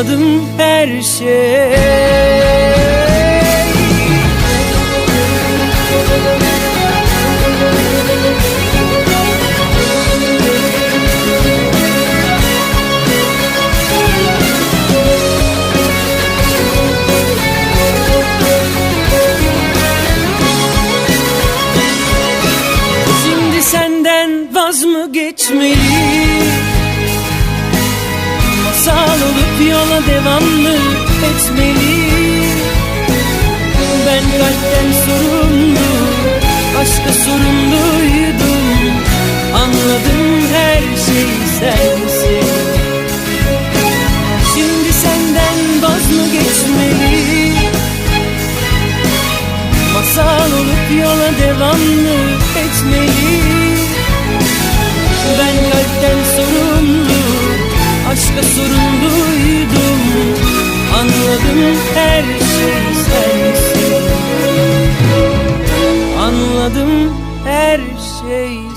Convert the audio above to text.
Anladım her şey. Vaz mı geçmeli Kalpten sorumlu Aşka sorumluydum. Anladım her şey sensin Anladım her şey sen